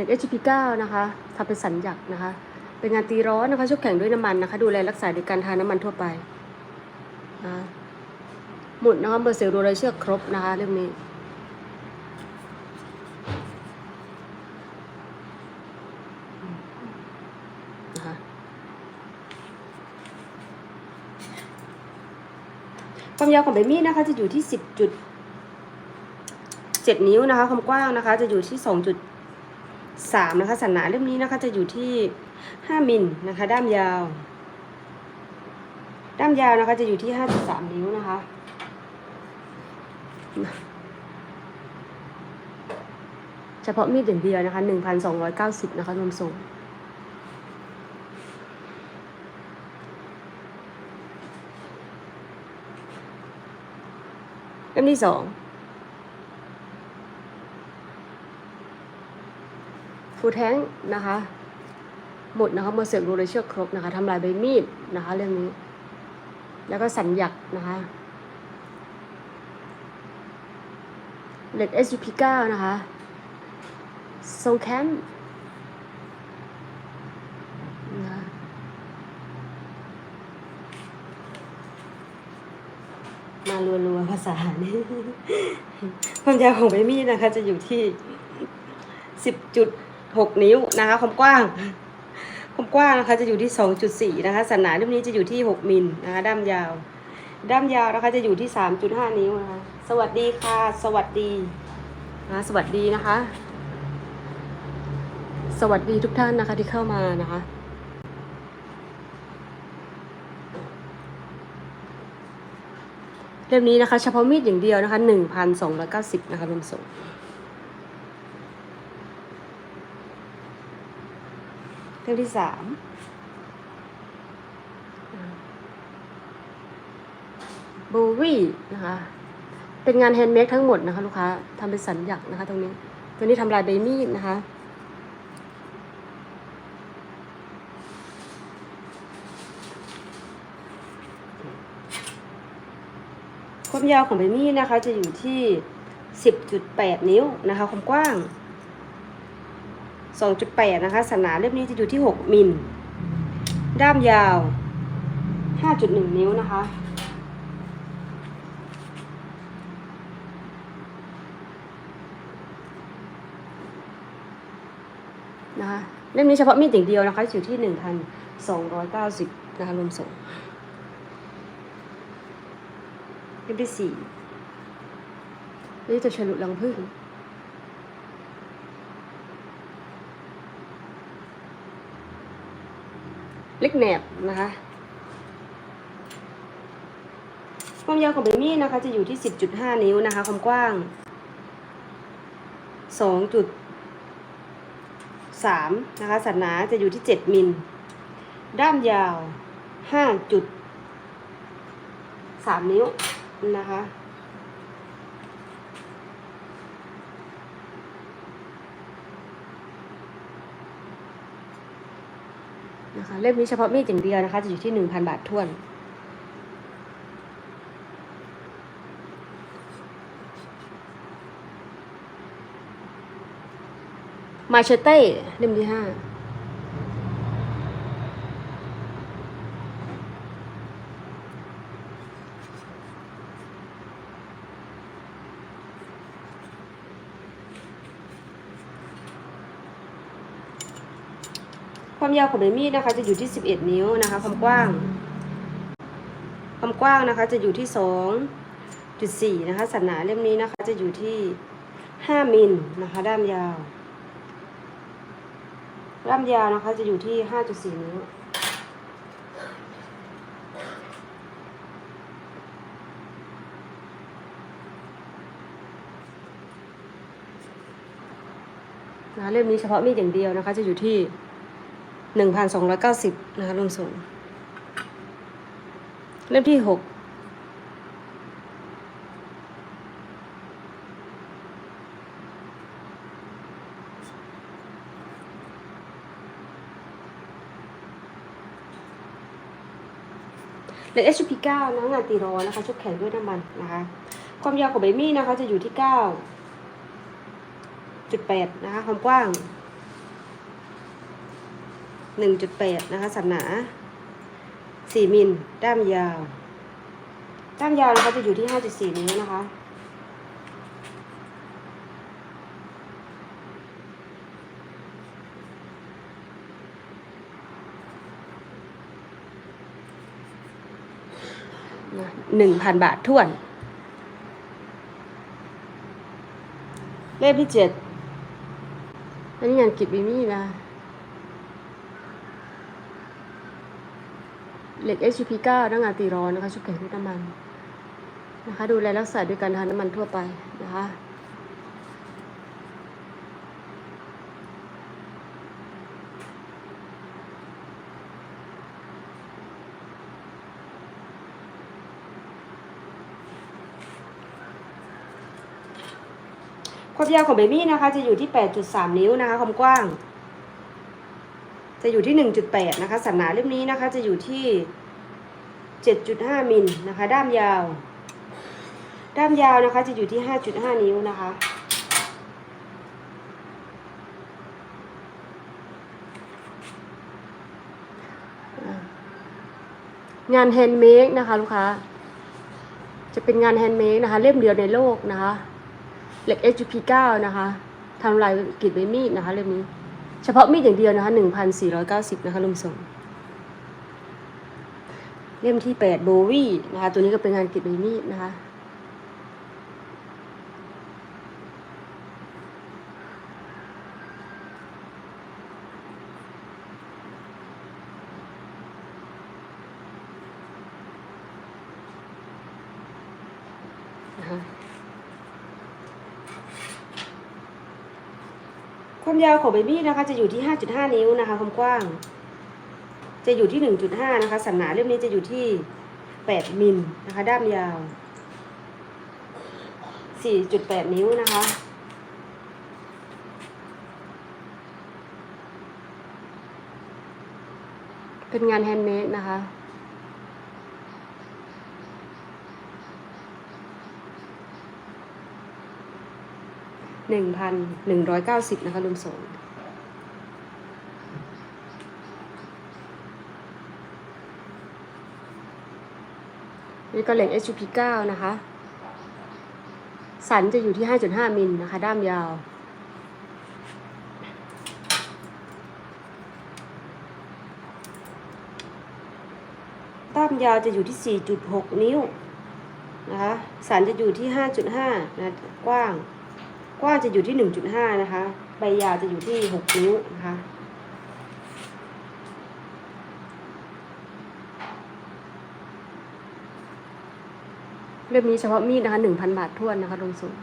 เหล็ก HP9 นะคะทำเป็นสัญญักนะคะ เป็นงานตีร้อนนะคะชุบแข็งด้วยน้ำมันนะคะ ดูแลรักษาในการทาน้ำมันทั่วไปนะหมุดนะคะเบอร์เซลดูไรเชือกครบนะคะเล่มนี้นะคะความยาวของใบมีดนะคะจะอยู่ที่ 10จุด7นิ้วนะคะ ความกว้างนะคะ จะอยู่ที่ 3 นะคะ สันหนาเล่มนี้นะคะจะอยู่ที่ 5มิลนะคะ ด้ามยาว ด้ามยาวนะคะจะอยู่ที่ 5.3 นิ้วนะคะเฉพาะมีดอย่างเดียวนะคะ 1,290 นะคะรวมส่งเล่มที่สอง ฟูแท้งนะคะหมดนะคะมาเสือกรูเลยเชือกครบนะคะทำลายใบมีดนะคะเรื่องนี้ แล้วก็สัญญักนะคะเหล็ก SUP9 นะคะทรงแคมป์นะมารัวๆภาษานี่ความยาวของใบมีดนะคะ จะอยู่ที่สิบจุด หกนิ้วนะคะ ความกว้าง ความกว้างนะคะจะอยู่ที่สองจุดสี่นะคะ สันหนาเล่มนี้จะอยู่ที่หกมิลนะคะ ด้ามยาว ด้ามยาวนะคะจะอยู่ที่สามจุดห้านิ้วนะคะ สวัสดีค่ะ สวัสดีนะสวัสดีนะคะ สวัสดีทุกท่านนะคะที่เข้ามานะคะเล่มนี้นะคะ เฉพาะมีดอย่างเดียวนะคะหนึ่งพันสองร้อยเก้าสิบนะคะรวมส่ง เล่มที่สามโบวี่นะคะ เป็นงานแฮนด์เมดทั้งหมดนะคะลูกค้าทำเป็นสัญญลักนะคะตรงนี้ ตัวนี้ทำลายใบมีดนะคะ ความยาวของใบมีดนะคะ จะอยู่ที่ 10.8 นิ้วนะคะ ความกว้าง 2.8 นะคะสนหนาเล่มนี้จะอยู่ที่ 6 มิล ด้ามยาว 5.1 นิ้วนะคะ นะคะ เล่มนี้เฉพาะมีดอย่างเดียวนะคะอยู่ที่ 1,290 นะคะรวมส่งเล่มที่สี่นี่จะฉลุลังพึ่ง เล็กแหนบนะคะความยาวของใบมีดนะคะ จะอยู่ที่ 10.5 นิ้วนะคะ ความกว้าง 2.3 นะคะ สันหนาจะอยู่ที่ 7 มิล ด้ามยาว 5.3 นิ้วนะคะ นะคะเล่มนี้เฉพาะมีดอย่างเดียวนะคะ จะอยู่ที่หนึ่งพันบาททวน มาเชเต้เล่มที่ห้า ความยาวของใบมีดนะคะ จะอยู่ที่ 11 นิ้วนะคะ ความกว้าง ความกว้างนะคะจะอยู่ที่ 2.4 นะคะ สันหนาเล่มนี้นะคะ จะอยู่ที่ 5 มิลนะคะ ด้ามยาว ด้ามยาวนะคะจะอยู่ที่ 5.4 นิ้วนะคะเล่มนี้เฉพาะมีดอย่างเดียวนะคะ จะอยู่ที่ หนึ่งพันสองร้อยเก้าสิบนะคะรวมส่งเล่มที่หกเล็ก HP9 นะงานตีร้อนนะคะชุบแข็งด้วยน้ำมันนะคะ ความยาวของใบมีดนะคะจะอยู่ที่เก้าจุดแปดนะคะความกว้าง หนึ่งจุดแปดนะคะ สันหนาสี่มิล ด้ามยาว ด้ามยาวนะคะจะอยู่ที่ห้าจุดสี่นิ้วนะคะ หนึ่งพันบาทท่วน เลขที่เจ็ดอันนี้งานกิจบีมี่นะ เหล็ก HP 9 หน้างานตีร้อนนะคะ ชุบแข็งด้วยน้ำมันนะคะ ดูแลรักษาด้วยการทานน้ำมันทั่วไปนะคะความยาวของเบบี้นะคะจะอยู่ที่ 8.3 นิ้วนะคะ ความกว้าง จะอยู่ที่ 1.8 นะคะ สันหนาเล่มนี้นะคะ จะอยู่ที่ 7.5มิลนะคะ ด้ามยาว ด้ามยาวนะคะ จะอยู่ที่ 5.5 นิ้วนะคะงานแฮนด์เมดนะคะลูกค้า จะเป็นงานแฮนด์เมดนะคะ เล่มเดียวในโลกนะคะ เหล็ก HP 9นะคะทำลายกรีดใบมีดนะคะเล่มนี้ เฉพาะมีดอย่างเดียวนะคะหนึ่งพันะคะลุงส่ง เล่มที่แปดโบวี่นะคะ ตัวนี้ก็เป็นงานกรีดใบมีดนะคะ ความยาวของเบบี้นะคะ จะอยู่ที่ 5.5 นิ้วนะคะ ความกว้าง จะอยู่ที่ 1.5 นะคะ สันหนาเล่มนี้จะอยู่ที่ 8 มิลนะคะ ด้ามยาว 4.8 นิ้วนะคะเป็นงานแฮนด์เมดนะคะ หนึ่งพันหนึ่งร้อยเก้าสิบนะคะรวมส่งนี่ก็เหล็ก HP 9 นะคะ สันจะอยู่ที่ 5.5 มิลนะคะ ด้ามยาว ด้ามยาวจะอยู่ที่ 4.6 นิ้วนะคะ สันจะอยู่ที่ 5.5 นะ กว้าง กว้างจะอยู่ที่ 1.5 นะคะ ใบยาวจะอยู่ที่ 6 นิ้วนะคะ เล่มนี้เฉพาะมีดนะคะ 1,000 บาททวนนะคะลงสูง